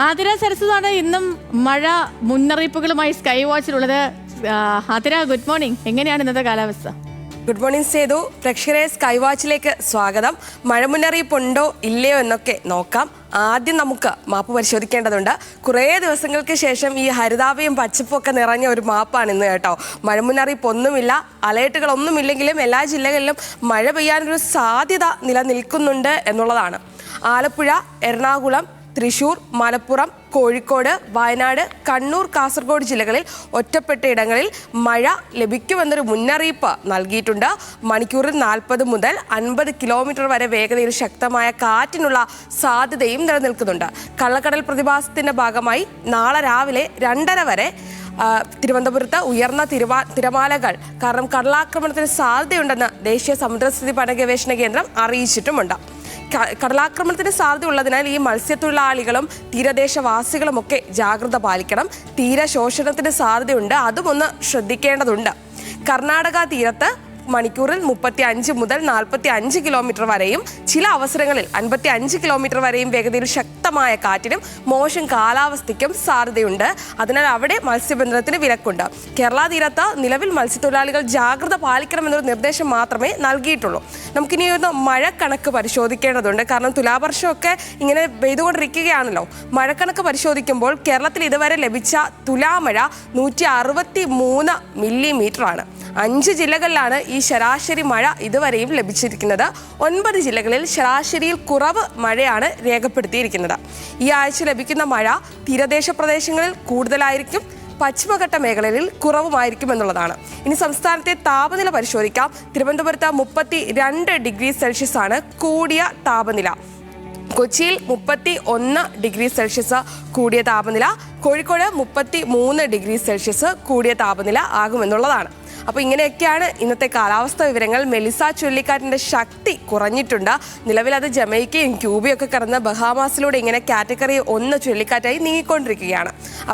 ആതിര സരസ്വതാണ് ഇന്നും മഴ മുന്നറിയിപ്പുകളുമായി സ്കൈ വാച്ചിലുള്ളത്. Athira good morning. എങ്ങനെയാണ് ഇന്നത്തെ കാലാവസ്ഥ? Good morning Sethu. പ്രേക്ഷകരെ സ്കൈ വാച്ചിലേക്ക് സ്വാഗതം. മഴ മുന്നറിയിപ്പ് ഉണ്ടോ ഇല്ലയോ എന്നൊക്കെ നോക്കാം. ആദ്യം നമുക്ക് മാപ്പ് പരിശോധിക്കേണ്ടതുണ്ട്. കുറേ ദിവസങ്ങൾക്ക് ശേഷം ഈ ഹരിതാപയും പച്ചപ്പും ഒക്കെ നിറഞ്ഞ ഒരു മാപ്പാണ് ഇന്ന് കേട്ടോ. മഴ മുന്നറിയിപ്പ് ഒന്നുമില്ല അലേർട്ടുകളൊന്നുമില്ലെങ്കിലും എല്ലാ ജില്ലകളിലും മഴ പെയ്യാനൊരു സാധ്യത നിലനിൽക്കുന്നുണ്ട് എന്നുള്ളതാണ്. ആലപ്പുഴ എറണാകുളം തൃശൂർ മലപ്പുറം കോഴിക്കോട് വയനാട് കണ്ണൂർ കാസർഗോഡ് ജില്ലകളിൽ ഒറ്റപ്പെട്ട ഇടങ്ങളിൽ മഴ ലഭിക്കുമെന്നൊരു മുന്നറിയിപ്പ് നൽകിയിട്ടുണ്ട്. മണിക്കൂറിൽ നാൽപ്പത് മുതൽ അൻപത് കിലോമീറ്റർ വരെ വേഗതയിൽ ശക്തമായ കാറ്റിനുള്ള സാധ്യതയും നിലനിൽക്കുന്നുണ്ട്. കള്ളക്കടൽ പ്രതിഭാസത്തിന്റെ ഭാഗമായി നാളെ രാവിലെ രണ്ടര വരെ തിരുവനന്തപുരത്ത് ഉയർന്ന തിരുവാ തിരമാലകൾ കാരണം കടലാക്രമണത്തിന് സാധ്യതയുണ്ടെന്ന് ദേശീയ സമുദ്രസ്ഥിതി പഠന ഗവേഷണ കേന്ദ്രം അറിയിച്ചിട്ടുമുണ്ട്. കടലാക്രമണത്തിന് സാധ്യത ഉള്ളതിനാൽ ഈ മത്സ്യത്തൊഴിലാളികളും തീരദേശവാസികളും ഒക്കെ ജാഗ്രത പാലിക്കണം. തീരശോഷണത്തിന് സാധ്യതയുണ്ട്. അതും ഒന്ന് ശ്രദ്ധിക്കേണ്ടതുണ്ട്. കർണാടക തീരത്ത് മണിക്കൂറിൽ മുപ്പത്തി അഞ്ച് മുതൽ നാൽപ്പത്തി അഞ്ച് കിലോമീറ്റർ വരെയും ചില അവസരങ്ങളിൽ അൻപത്തി അഞ്ച് കിലോമീറ്റർ വരെയും വേഗതയിൽ ശക്തമായ കാറ്റിനും മോശം കാലാവസ്ഥയ്ക്കും സാധ്യതയുണ്ട്. അതിനാൽ അവിടെ മത്സ്യബന്ധനത്തിന് വിലക്കുണ്ട്. കേരള തീരത്ത് നിലവിൽ മത്സ്യത്തൊഴിലാളികൾ ജാഗ്രത പാലിക്കണമെന്നൊരു നിർദ്ദേശം മാത്രമേ നൽകിയിട്ടുള്ളൂ. നമുക്കിനി ഒന്ന് കണക്ക് പരിശോധിക്കേണ്ടതുണ്ട്. കാരണം തുലാവർഷമൊക്കെ ഇങ്ങനെ പെയ്തുകൊണ്ടിരിക്കുകയാണല്ലോ. മഴക്കണക്ക് പരിശോധിക്കുമ്പോൾ കേരളത്തിൽ ഇതുവരെ ലഭിച്ച തുലാമഴ നൂറ്റി അറുപത്തി മൂന്ന് മില്ലിമീറ്റർ ആണ് അഞ്ച് ജില്ലകളിലാണ് ഈ ശരാശരി മഴ ഇതുവരെയും ലഭിച്ചിരിക്കുന്നത്. ഒൻപത് ജില്ലകളിൽ ശരാശരിയിൽ കുറവ് മഴയാണ് രേഖപ്പെടുത്തിയിരിക്കുന്നത്. ഈ ആഴ്ച ലഭിക്കുന്ന മഴ തീരദേശ പ്രദേശങ്ങളിൽ കൂടുതലായിരിക്കും പശ്ചിമഘട്ട മേഖലയിൽ കുറവുമായിരിക്കും എന്നുള്ളതാണ്. ഇനി സംസ്ഥാനത്തെ താപനില പരിശോധിക്കാം. തിരുവനന്തപുരത്ത് മുപ്പത്തി രണ്ട് ഡിഗ്രി സെൽഷ്യസ് ആണ് കൂടിയ താപനില. കൊച്ചിയിൽ മുപ്പത്തി ഒന്ന് ഡിഗ്രി സെൽഷ്യസ് കൂടിയ താപനില. കോഴിക്കോട് മുപ്പത്തി മൂന്ന് ഡിഗ്രി സെൽഷ്യസ് കൂടിയ താപനില ആകുമെന്നുള്ളതാണ്. അപ്പോൾ ഇങ്ങനെയൊക്കെയാണ് ഇന്നത്തെ കാലാവസ്ഥ വിവരങ്ങൾ. മെലിസ ചുഴലിക്കാറ്റിന്റെ ശക്തി കുറഞ്ഞിട്ടുണ്ട്. നിലവിൽ അത് ജമൈക്കയും ക്യൂബയും ഒക്കെ കടന്ന് ബഹാമാസിലൂടെ ഇങ്ങനെ കാറ്റഗറി ഒന്ന് ചുഴലിക്കാറ്റായി നീങ്ങിക്കൊണ്ടിരിക്കുകയാണ്.